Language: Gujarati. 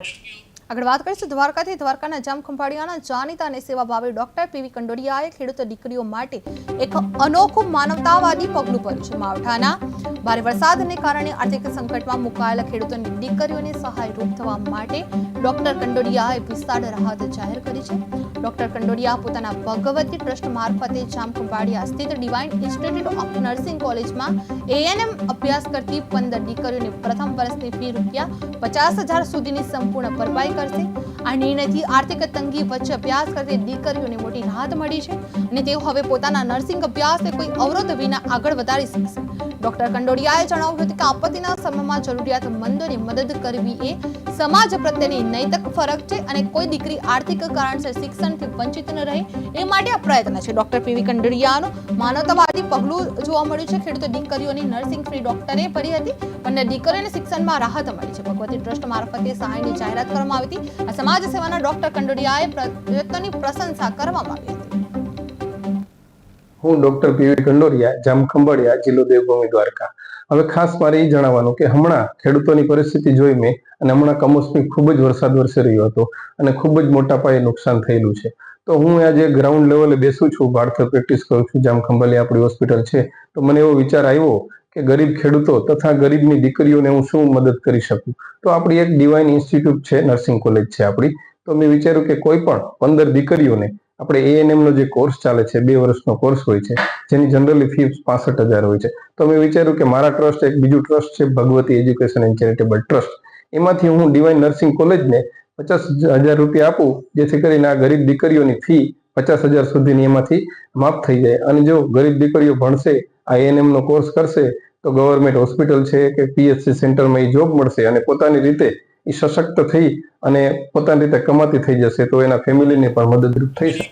આગળ વાત કરીશું દ્વારકાથી દ્વારકાના જામ ખંભાળિયાના જાણીતા અને સેવા ભાવે ડોક્ટર પીવી કંડોડિયાએ ખેડૂત દીકરીઓ માટે એક અનોખું માનવતાવાદી પગલું ભર્યું છે. માવઠાના ભારે વરસાદને કારણે આર્થિક સંકટમાં મુકાયેલા ખેડૂતોની દીકરીઓને સહાયરૂપ થવા માટે ડોક્ટર કંડોડિયાએ વિસ્તાર રાહત જાહેર કરી છે. ડોક્ટર કંડોડિયા પોતાના ભગવતી ટ્રસ્ટ મારફતે જામ સ્થિત ડિવાઇન ઇન્સ્ટિટ્યૂટ ઓફ નર્સિંગ કોલેજમાં એએનએમ અભ્યાસ કરતી પંદર દીકરીઓને પ્રથમ વર્ષની ફી રૂપિયા પચાસ હજાર સુધીની સંપૂર્ણ ભરપાઈ કરશે. આ નિર્ણયથી આર્થિક તંગી વચ્ચે અભ્યાસ કરતી દીકરીઓને મોટી રાહત મળી છે અને તેઓ હવે પોતાના નર્સિંગ અભ્યાસને કોઈ અવરોધ વિના આગળ વધારી શકશે. ડોક્ટર કંડોડિયાએ જણાવ્યું હતું કે આપત્તિના સમયમાં જરૂરિયાતમંદોને મદદ કરવી એ સમાજ પ્રત્યેની નૈતિક ફરક છે અને કોઈ દીકરી આર્થિક કારણસર શિક્ષણથી વંચિત ન રહે એ માટે આ પ્રયત્ન છે. ડોક્ટર પીવી કંડરિયાનું માનવતાવાદી પગલું જોવા મળ્યું છે. ખેડૂતો દીકરીઓની નર્સિંગ ફ્રી ડોક્ટરે ભરી હતી અને દીકરીઓને શિક્ષણમાં રાહત મળી છે. ભગવતી ટ્રસ્ટ મારફતે સહાયની જાહેરાત કરવામાં આવી હતી. સમાજ સેવાના ડોક્ટર કંડોડિયાએ પ્રયત્નોની પ્રશંસા કરવામાં આવી હતી. હું ડોક્ટર પીવી કંડોરિયા જામખંભાળિયા જિલ્લો દેવભૂમિ દ્વારકા. હવે ખાસ મારે એ જણાવવાનું કે હમણાં ખેડૂતોની પરિસ્થિતિ જોઈ મેં અને હમણાં કમોસમી ખૂબ જ વરસાદ વરસી રહ્યો હતો અને ખૂબ જ મોટા પાયે નુકસાન થયેલું છે. તો હું આજે ગ્રાઉન્ડ લેવલે બેસું છું, બાળકો પ્રેક્ટિસ કરું છું જામખંભાલી આપણી હોસ્પિટલ છે. તો મને એવો વિચાર આવ્યો કે ગરીબ ખેડૂતો તથા ગરીબની દીકરીઓને હું શું મદદ કરી શકું? તો આપણી એક ડિવાઇન ઇન્સ્ટિટ્યૂટ છે નર્સિંગ કોલેજ છે આપણી. તો મેં વિચાર્યું કે કોઈ પણ પંદર દીકરીઓને આપણે એએનએમ નો જે કોર્સ ચાલે છે, બે વર્ષનો કોર્સ હોય છે, જેની જનરલી ફી પાસઠ હજાર હોય છે. તો મેં વિચાર્યું કે મારા ટ્રસ્ટ એક બીજું ટ્રસ્ટ છે, Bhagwati education and charitable trust એમાંથી હું ડિવાઇન નર્સિંગ કોલેજને પચાસ હજાર રૂપિયા આપું, જેથી કરીને આ ગરીબ દીકરીઓની ફી પચાસ હજાર સુધીની એમાંથી માફ થઈ જાય. અને જો ગરીબ દીકરીઓ ભણશે, આ એએનએમ નો કોર્સ કરશે, તો ગવર્મેન્ટ હોસ્પિટલ છે કે પીએચસી સેન્ટરમાં એ જોબ મળશે અને પોતાની રીતે એ સશક્ત થઈ અને પોતાની રીતે કમાતી થઈ જશે, તો એના ફેમિલીને પણ મદદરૂપ થઈ શકે.